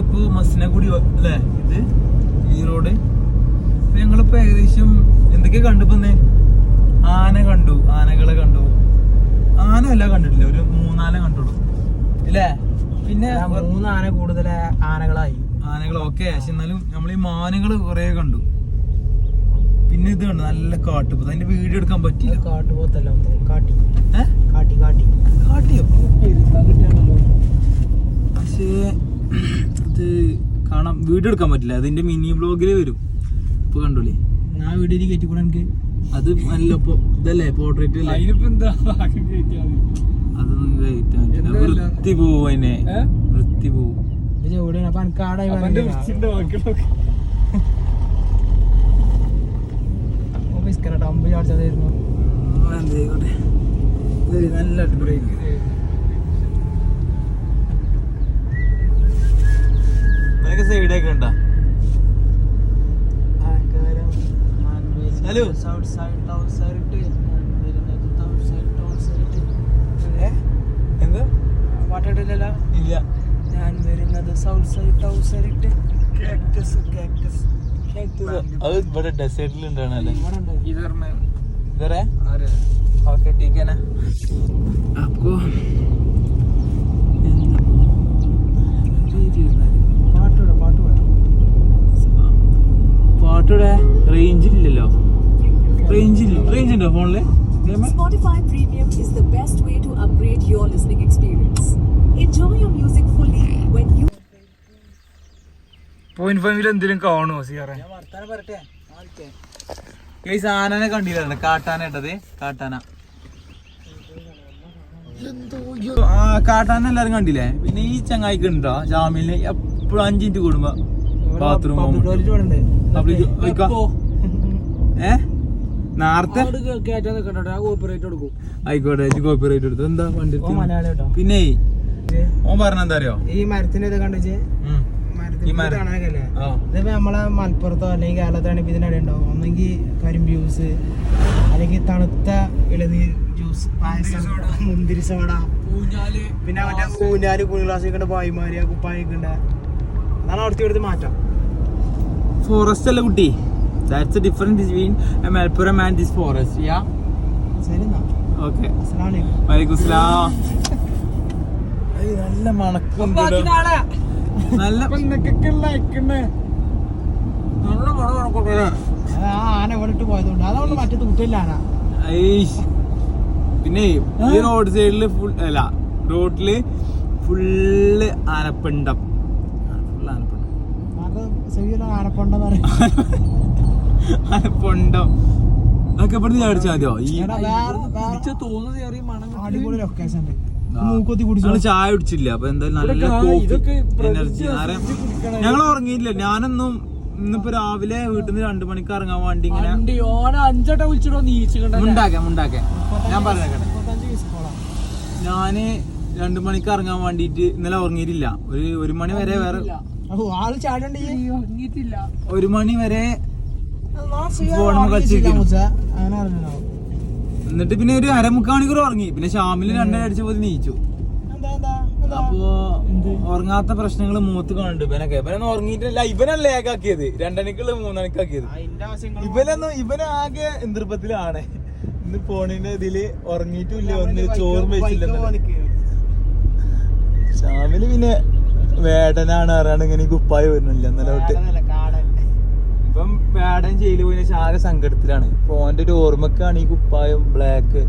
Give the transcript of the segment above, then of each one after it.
ഇപ്പൊ മസിനഗുടി അല്ലേ ഇത് ഈ റോഡ് ഞങ്ങളിപ്പോ ഏകദേശം എന്തൊക്കെ കണ്ടുപ്പോന്നേ ആന കണ്ടു ആനകളെ കണ്ടു. ആന അല്ല കണ്ടിട്ടില്ല? ഒരു മൂന്നാന കണ്ടുള്ളൂ. ഇല്ലേ? പിന്നെ മൂന്ന് ആന കൂടുതൽ ആനകളായി. ആനകൾ ഓക്കെ. പക്ഷെ എന്നാലും നമ്മൾ ഈ മാനുകൾ കുറെ കണ്ടു. പിന്നെ ഇത് കണ്ടു നല്ല കാട്ടുപോത്ത്. അതിന്റെ വീഡിയോ എടുക്കാൻ പറ്റില്ല കാട്ടുപോത്തല്ല കാട്ടി. കാട്ടി കാട്ടി. കാട്ടിയോ? പക്ഷേ അത് കാണാം. വീഡിയോ എടുക്കാൻ പറ്റില്ല. അതിന്റെ മിനി ബ്ലോഗിൽ വരും. ഇപ്പൊ കണ്ടോളി. ഞാൻ വീഡിയോയിൽ കയറ്റിക്കൂടെ എനിക്ക് അത് നല്ല ഇപ്പൊ ഇതല്ലേ? പോർട്രേറ്റ് അല്ലേ? അതൊന്നും കയറ്റാൻ. വൃത്തി പോവും അതിനെ. വൃത്തി പോവും. നല്ല എവിടെയാണ് അപ്പൊ എനിക്ക് ആടായി hello? South side town side വരുന്നത് നല്ല സൈഡ് ടൗൺ സൈഡ് ഉണ്ടോ. എന്താ? പാട്ടിട്ടില്ലല്ലോ ഇല്ല. ഞാൻ വരുന്നത് south side town side cactus cactus അത് ഇവിടെ ഡെസേർട്ടിൽ ഉണ്ടാണല്ലേ ഇതറേ ഓക്കെ ടീക്കനാ അപ്പോ പാട്ടുകൂടെ പാട്ട് പാടാം പാട്ടോടെ റേഞ്ച് ഇല്ലല്ലോ. റേഞ്ച് ഇല്ല. റേഞ്ച് ഉണ്ടോ ഫോണിൽ? Spotify Premium is the best way to upgrade your listening experience. Enjoy your music fully when you point ഫൈവിൽ എന്തെങ്കിലും കാണുമോ സിയാറെ ഞാൻ വർത്താനം കണ്ടില്ലായിരുന്നു കാട്ടാന ഇട്ടത് കാട്ടാന. ആ കാട്ടാന എല്ലാരും കണ്ടില്ലേ? പിന്നെ ഈ ചങ്ങായിക്ക് ഉണ്ടോ ജാമ്യൽ എപ്പോഴും അഞ്ചിന്റെ കൂടുമ്പോ ബാത്റൂം ഉണ്ട്? ഏ? നേരത്തെ ആയിക്കോട്ടെ കോപ്പിറൈറ്റ് എടുത്തു? എന്താ വണ്ടി പിന്നെ ഓൻ പറഞ്ഞ എന്താ അറിയോ? ഈ മരത്തിന്റെ ഇത് കണ്ടു ഇതിപ്പോ നമ്മളെ മലപ്പുറത്തോ അല്ലെങ്കിൽ കേരളത്തിലാണെങ്കിൽ ഇതിനടി ഉണ്ടാവും ഒന്നെങ്കിൽ കരിമ്പ് ജ്യൂസ് അല്ലെങ്കിൽ തണുത്ത ഇളനീർ ജ്യൂസ് പായസം മുന്തിരി സോഡ പിന്നെ മറ്റേ കൂഞ്ഞാൽ കുളി ഗ്ലാസ് വെക്കേണ്ട പായ്മാര് കുപ്പായ വെക്കണ്ട അതാണ് അവിടുത്തെ ഇവിടുത്തെ മാറ്റം? ഫോറസ്റ്റ് അല്ല കുട്ടി. That's difference between Malappuram and this forest yeah okay അസ്സലാമു അലൈക്കും. വലൈക്കും സ്ലാം നല്ല മണക്കം നല്ല ആന ഇവിടെ പോയതുകൊണ്ട്. അതുകൊണ്ട് ആന. പിന്നെ ഈ റോഡ് സൈഡിൽ ഫുൾ അല്ല റോഡിൽ ഫുള്ള് ആനപ്പിണ്ടം ഫുള്ള് ആനപ്പിണ്ടം കാരണം ചെവിയിലെ ആനക്കൊണ്ടെന്ന് പറയും ആനപ്പിണ്ടം അതൊക്കെ എവിടെ ചാടിച്ചാ മതിയോ ഈ കുടിച്ചു? ചായ കുടിച്ചില്ല അപ്പൊ എന്തായാലും നല്ല എനർജി ഞങ്ങൾ ഉറങ്ങിയില്ല ഞാനൊന്നും ഇന്നിപ്പോ രാവിലെ വീട്ടിൽ നിന്ന് രണ്ടു മണിക്ക് ഇറങ്ങാൻ വേണ്ടി ഇങ്ങനെ അഞ്ചട്ട വിളിച്ചിട്ടോ നീച്ചിട്ടുണ്ടോ ഉണ്ടാക്കാം ഞാൻ പറഞ്ഞേക്കട്ടെ ഞാൻ രണ്ടു മണിക്ക് ഇറങ്ങാൻ വേണ്ടിട്ട് ഇന്നലെ ഉറങ്ങിയിട്ടില്ല. ഒരു ഒരു മണി വരെ വേറെ ആൾ ചാടണ്ട? ഇറങ്ങിയിട്ടില്ല ഒരു മണി വരെ എന്നിട്ട് പിന്നെ ഒരു അരമുക്കാൽ മണിക്കൂർ ഉറങ്ങി. പിന്നെ ഷാമിൽ രണ്ടര അടിച്ചപ്പോ നീച്ചു. എന്താ എന്താ എന്താ? അപ്പോ ഉറങ്ങാത്ത പ്രശ്നങ്ങൾ മൂത്ത് കാണുന്നുണ്ട് ഇവനൊക്കെ. ഇവനൊന്നും ഉറങ്ങിയിട്ടില്ല. ഇവനല്ല ഏകാക്കിയത്. രണ്ടണിക്കുള്ള മൂന്നണിക്കാക്കിയത്. ഇവനൊന്നും ഇവനാകെ എന്തൃപ്പത്തിലാണ് ഇന്ന് ഫോണിന്റെ ഇതിൽ ഉറങ്ങിയിട്ടില്ല. ഒന്ന് ചോറും വെച്ചില്ല ഷാമിൽ പിന്നെ വേടനാണ് അറിയാണ്ട് ഇങ്ങനെ കുപ്പായി വരുന്നില്ല ഇന്നലെ തൊട്ട്. ഇപ്പം വേടൻ ജയിലിൽ പോയി ആകെ സങ്കടത്തിലാണ്. ഫോണിന്റെ ഒരു ഓർമ്മക്കാണ് ഈ കുപ്പായം ബ്ലാക്ക്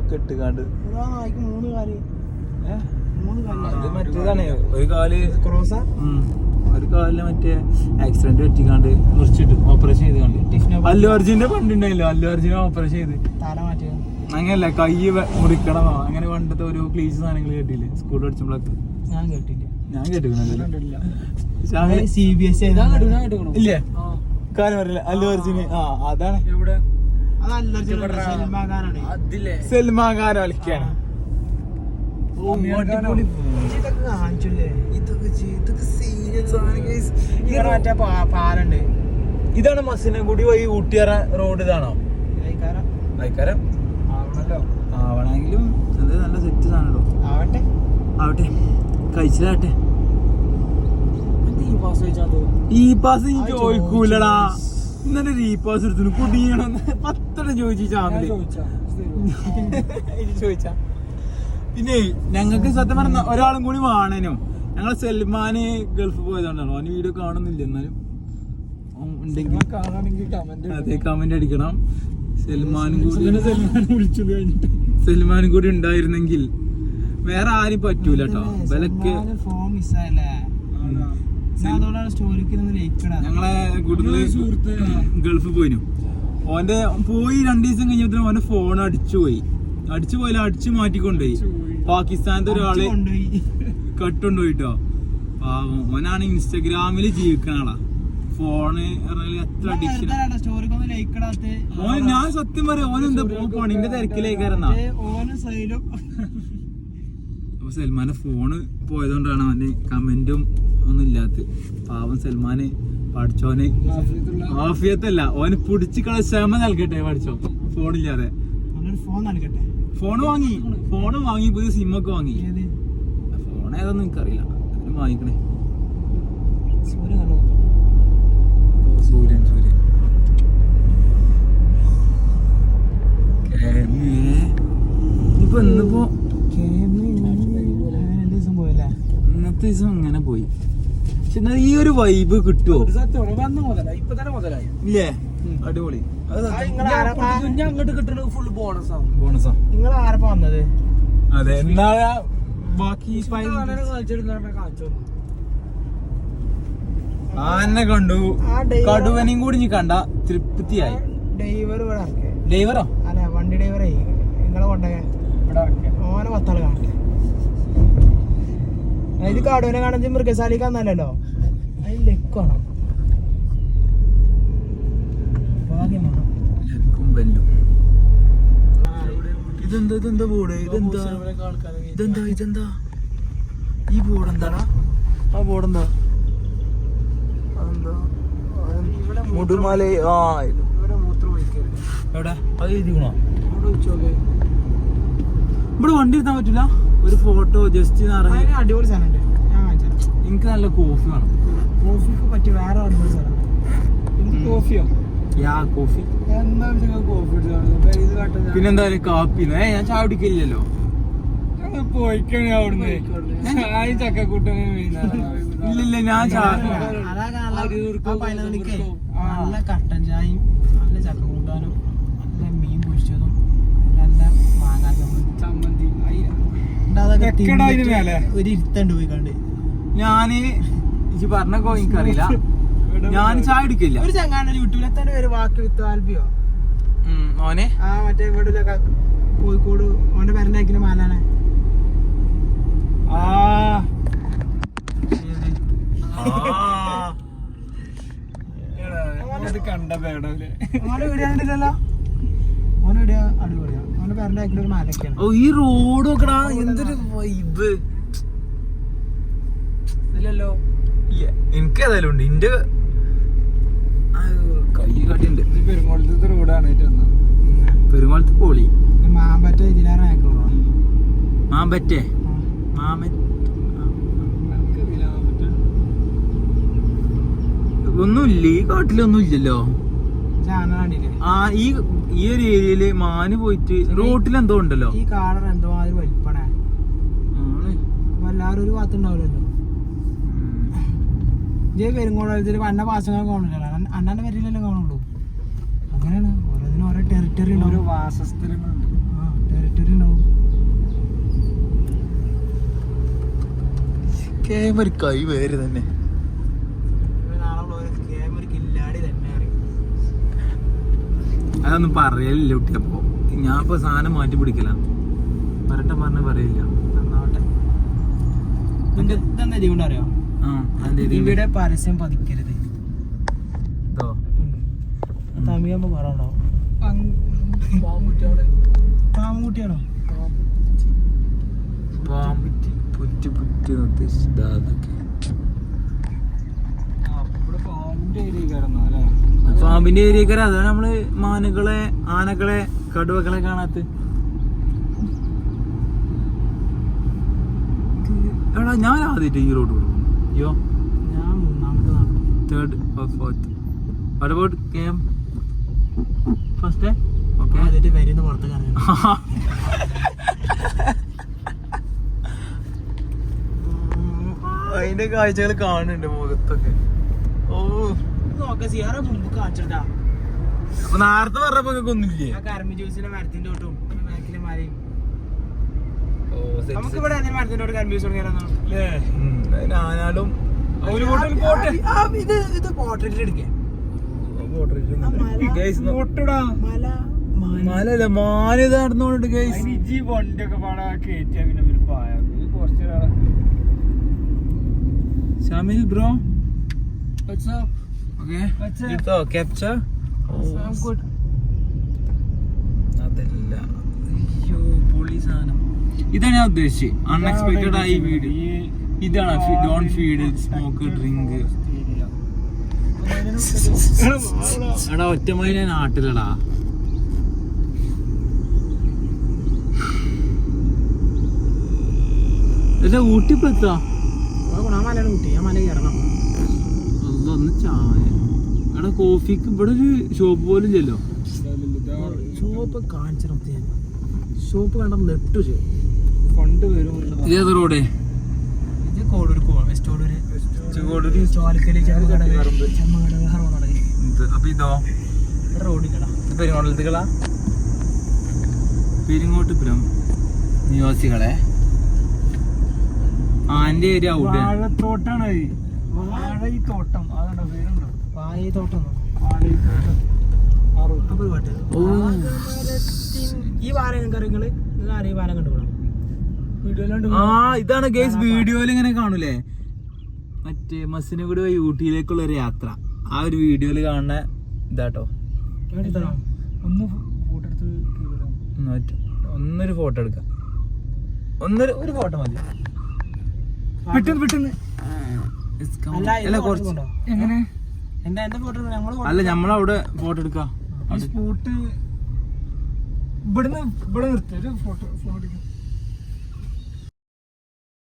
ഒക്കെ ഇട്ടുകാണ്ട്. മൂന്ന് കാൽ. മൂന്ന് അത് മറ്റേതാണ്. ഒരു കാൽ ക്രോസാ? ഒരു കാലിൽ മറ്റേ ആക്സിഡന്റ് പറ്റിക്കാണ്ട് മുറിച്ചിട്ട് ഓപ്പറേഷൻ ചെയ്തുകൊണ്ട്. ടിഫിനെ അല്ലു അർജുന്റെ പണ്ടുണ്ടായില്ലോ. അല്ലു അർജുന ഓപ്പറേഷൻ ചെയ്ത്. അങ്ങനല്ല കൈ മുറിക്കണമോ അങ്ങനെ പണ്ടത്തെ ഒരു ക്ലീസ് സാധനങ്ങൾ കേട്ടില്ലേ? സ്കൂളിൽ പഠിച്ചപ്പോഴൊക്കെ. ഞാൻ കേട്ടില്ല. ഞാൻ കേട്ടിട്ടുണ്ടല്ലോ സി ബി എസ് ഇല്ലേ? കാര്യം പറയില്ല. അല്ലു അർജുന്. ആ അതാണ്. സൽമാൻ ഖാൻ കളിക്കാണ് ഇതാണ്? മസിനഗുഡി വഴി ഊട്ടിയറ റോഡ് ഇതാണോ. വൈക്കാരം ആവണെങ്കിലും നല്ല സെറ്റ് ആവട്ടെ. ആവട്ടെ. കഴിച്ചിലാട്ടെ? ഈ പാസ് നീ ചോദിക്കൂലടാ. ഇന്നലെ ഈ പാസ് എടുത്തു കുടിയണം. പത്തെണ്ണം ചോദിച്ചു ചാമിൽ ഇത് ചോദിച്ചാ. പിന്നെ ഞങ്ങൾക്ക് സത്യം പറഞ്ഞ ഒരാളും കൂടി വേണേനോ. ഞങ്ങളെ സൽമാന് ഗൾഫ് പോയതാണല്ലോ അവന് വീഡിയോ കാണുന്നില്ല എന്നാലും. ഉണ്ടെങ്കിൽ അതെ കമന്റ് അടിക്കണം. സൽമാനും കൂടി സൽമാനും കൂടി ഉണ്ടായിരുന്നെങ്കിൽ വേറെ ആരും പറ്റൂല കേട്ടോ വിലക്ക് ഞങ്ങളെ ഗൾഫ് പോയിനു. ഓന്റെ പോയി രണ്ടു ദിവസം കഴിഞ്ഞപ്പോ ഓന്റെ ഫോൺ അടിച്ചു പോയി. അടിച്ചു പോയില്ല അടിച്ചു മാറ്റിക്കൊണ്ടുപോയി പാകിസ്ഥാനത്തെ ഒരാൾ കട്ടുണ്ടോയിട്ടോ പാവം. ഓനാണ് ഇൻസ്റ്റഗ്രാമിൽ ജീവിക്കണ ആളാ. ഫോണ് എത്ര അഡിക്ഷൻ സ്റ്റോറിക്ക് ഒന്ന് ലയിക്കടാത്ത് ഓൻ ഞാൻ സത്യം പറയാം ഓൻ എന്താ പണിന്റെ തിരക്കിലേക്കാരെന്നാ? ഓന് സൈലും അപ്പൊ സൽമാന്റെ ഫോണ് പോയതുകൊണ്ടാണ് അവന്റെ കമന്റും ഒന്നും ഇല്ലാത്ത പാവം സൽമാന് പഠിച്ചോന് ആഫിയത്തല്ല ഓന് പിടിച്ച് കള ക്ഷമ നൽകട്ടെ പഠിച്ചോ. ഫോണില്ലാതെ ഫോൺ വാങ്ങി ഫോണ് വാങ്ങി പുതിയ സിമ്മൊക്കെ വാങ്ങി. ഫോൺ ഏതാന്ന് എനിക്കറിയില്ല. അതിന് വാങ്ങിക്കണേ? സൂര്യൻ സൂര്യൻ. ഇനിയിപ്പോ ഇന്നിപ്പോ പോയല്ലേ? ഇന്നത്തെ ദിവസം അങ്ങനെ പോയി. പക്ഷെ എന്നാൽ ഈ ഒരു വൈബ് കിട്ടുമോ സത്യം വന്ന മുതലായി. ഇപ്പൊ തന്നെ മുതലായി. ഇല്ലേ? അടിപൊളി. ഞാൻ അങ്ങോട്ട് കിട്ടുന്നത് ഫുൾ ബോണസ് ആണ് ബോണസാ നിങ്ങൾ ആരപ്പ വന്നത്? അതെ എന്നാ ബാക്കി ആനെ കണ്ടു. കടുവനെയും കൂടി നീ കണ്ട തൃപ്തിയായി. ഡ്രൈവർ ഇവിടെ ഡ്രൈവറോ? അല്ല വണ്ടി ഡ്രൈവറേ നിങ്ങളെ കൊണ്ടേ ഇവിടെ ഓനെ പത്താൾ കാണട്ടെ. ഇത് കാടുവിനെ കാണാൻ മൃഗശാലിക്ക് വന്നല്ലോ അതിൽ ലെക്കാണോ ഭാഗ്യം വേണം. ലക്കും ഇതെന്താ ഇതെന്താ ബോർഡ്? ഇതെന്താ? ഇതെന്താ ഇതെന്താ? ഈ ബോർഡ് എന്താടാ? ആ ബോർഡ് എന്താ? അതെന്താ? മുടുമല ആ എവിടെ? അത് എഴുതിക്കണോ? ഇവിടെ വണ്ടി ഇരുത്താൻ പറ്റില്ല ഒരു ഫോട്ടോ ജസ്റ്റ് അടിപൊളി സാധനം എനിക്ക് നല്ല കോഫി വേണം. കോഫിക്ക് പറ്റിയ വേറെ അടിപൊളി സാധനം. കോഫിയോ യാ കോഫി എന്താ കോഫി ഇത് കാട്ടുന്ന പിന്നെന്താ കാപ്പി ഏ ഞാൻ ചായ കുടിക്കില്ലല്ലോ. പോയിക്കണേ അവിടുന്ന്. ചായ ചക്കക്കൂട്ടനെ ഇല്ലില്ല ഞാൻ ചായ നല്ല കട്ടൻ ചായയും നല്ല ചക്ക കൂട്ടാനും നല്ല മീൻ പൊരിച്ചതും. ഒരു ഇരുത്തണ്ട് പോയി കണ്ട് ഞാൻ ഇജ്ജ് പറഞ്ഞോ എനിക്കറിയില്ല. ഞാൻ ചായ കുടിക്കില്ല. ഒരു ചങ്ങാണ്ട് യൂട്യൂബിൽ എത്താണ്ട് പേര് വാക്ക് വിത്ത് ആൽബിയോ? ഓനെ ആ മറ്റേ ഇവിടെ കോഴിക്കോട് ഓന്റെ പേരന്റെ മാലാണ് ആ. കണ്ട പേടല്ലേ ഓനെ വീഡിയോ കണ്ടില്ലല്ലോ ഓനെ വീഡിയോ അടിപൊളിയാ ഓന്റെ പേരന്റെ ഒരു മാലൊക്കെയാണ് ഓ ഈ റോഡ് നോക്കടാ എന്തൊരു വൈബ് ഇല്ലല്ലോ. എനിക്ക് ഏതായാലും ഉണ്ട്. എന്റെ കൈ കാട്ടിണ്ട്. പെരുമ്പോളത്തെ റോഡാണ് പെരുമാളത്ത് പോളി. മാമ്പറ്റ ഇതിലേറെ അയക്കുള്ളൂ മാമ്പറ്റേ? മാമ്പറ്റ. ഒന്നുമില്ല ഈ കാട്ടിലൊന്നും ഇല്ലല്ലോ. ആ ഈ ഈ ഒരു ഏരിയയിൽ മാന് പോയിട്ട് റോട്ടിൽ എന്തോ ഉണ്ടല്ലോ? ഈ കാണർ എന്തോ മാതിരി വലിപ്പണേ എല്ലാവരും ഒരു ഭാഗത്തുണ്ടാവില്ലല്ലോ. ഉം. ജെ പെരുങ്കോളത്തിൽ അന്ന പാസങ്ങൾ കാണില്ല അന്നാന്റെ പേരിലല്ലേ കാണുള്ളൂ. അങ്ങനെയാണ്. ഓരോന്നിനും ഓരോ ടെറിട്ടറി ഉണ്ടാവും. ഓരോ വാസസ്ഥലങ്ങളുണ്ട്. ആ ടെറിട്ടറി ഉണ്ടാവും. ക്യാമറ കൈ വേര് തന്നെ നാളെ ക്യാമറ കില്ലാടി തന്നെ അറിയും അതൊന്നും പറയലില്ല കുട്ടി. അപ്പൊ ഞാൻ ഇപ്പൊ സാധനം മാറ്റി പിടിക്കല. വരട്ടെ പറഞ്ഞ പറയില്ല അറിയോ? ഇവിടെ പരസ്യം പതിക്കരുത്. പറയണോ? പാമ്പുട്ടിയാണോ? പാമ്പുറ്റി പുറ്റ് പുറ്റ് ഉദ്ദേശിച്ചത് അതൊക്കെ പാമ്പിന്റെ ഏരിയക്കാര അതാണ് നമ്മൾ മാനുകളെ ആനകളെ കടുവകളെ കാണാത്ത. എടാ ഞാൻ ആദ്യമായിട്ട് ഈ റോഡ് കൊടുക്കും അയ്യോ. ഞാൻ മൂന്നാമത്തെ third fourth what about KM first okay ആദ്യമായിട്ട് വരുന്ന പുറത്ത് കാണാൻ അതിന്റെ കാഴ്ചകൾ കാണുന്നുണ്ട് മുഖത്തൊക്കെ. മുമ്പ് കാണിച്ചിട്ടാ അപ്പൊ നേരത്തെ പറഞ്ഞപ്പോ നിങ്ങൾക്ക് ഒന്നുമില്ലേ? ആ കരമ്പ് ജ്യൂസിന്റെ മരത്തിന്റെ തൊട്ടും ബാക്കിലെ മരയും നമുക്ക് ഇവിടെ അതേ മരത്തിന്റെ തൊട്ട് കരമ്പ് ജ്യൂസ് തുടങ്ങിയാലോ ആനാലും ഒരു ഇത് ഇത് പോർട്രേറ്റ് എടുക്കേ. മല മാലല്ല മാല ഇത് നടന്നോണ്ട് ഗൈസ് വണ്ടിയൊക്കെ പാടാ കേറ്റിയാ പിന്നെ ഒരു പായ. കുറച്ച് ഷമിൽ ബ്രോ What's up? ഇതോ ക്യാപ്ചർ I'm good. അതല്ല. അയ്യോ പൊളി സാധനം. ഇതാണ് ഞാൻ ഉദ്ദേശിച്ചത് അൺഎക്സ്പെക്ടഡ് ആയി വീട്. ഇതാണ് ഡോൺ ഫീഡ് സ്മോക്ക് ഡ്രിങ്ക് എടാ ഒറ്റമായി ഞാൻ നാട്ടിലടാ ഊട്ടി ഇപ്പൊ എത്താ മലയാണ് കുട്ടി മല കയറണം അതൊന്ന് ചായ. അവിടെ കോഫിക്ക് ഇവിടെ ഒരു ഷോപ്പ് പോലും ഇല്ലല്ലോ. ഷോപ്പ് കാണിച്ചിടം ഷോപ്പ് കണ്ട നെട്ടു കൊണ്ടുവരും ഇതേത് റോഡ് ഇത് കോടൂർ ചോലക്കൽ ഇത് അപ്പൊ ഇതോ? റോഡില്ലടാ ഇത് പെരുങ്ങോട്ടത്തുകളാ പെരിങ്ങോട്ടുപുരം. നിവാസികളെ ആന്റെ ഏരിയ ഔട്ട് വാഴത്തോട്ടാണ് ഈ അതുണ്ടോ പേരുണ്ടോ? ആരെയും കണ്ടുകൂടാ ആ ഇതാണ് ഗേസ് വീഡിയോയിൽ ഇങ്ങനെ കാണൂലേ? മറ്റേ മസിനെ കൂടി വഴി ഊട്ടിയിലേക്കുള്ള ഒരു യാത്ര. ആ ഒരു വീഡിയോയിൽ കാണുന്ന ഇതാട്ടോ. ഒന്ന് ഫോട്ടോ എടുത്ത് ഒന്നൊരു ഫോട്ടോ എടുക്കാം. ഒന്നൊരു ഒരു ഫോട്ടോ മതി. പെട്ടെന്ന് പെട്ടെന്ന്. അല്ല, നമ്മളവിടെ ഫോട്ടോ എടുക്കാം. ഇവിടുന്ന് ഇവിടെ നിർത്തി. ഒരു ഫോട്ടോ ഫോട്ടോ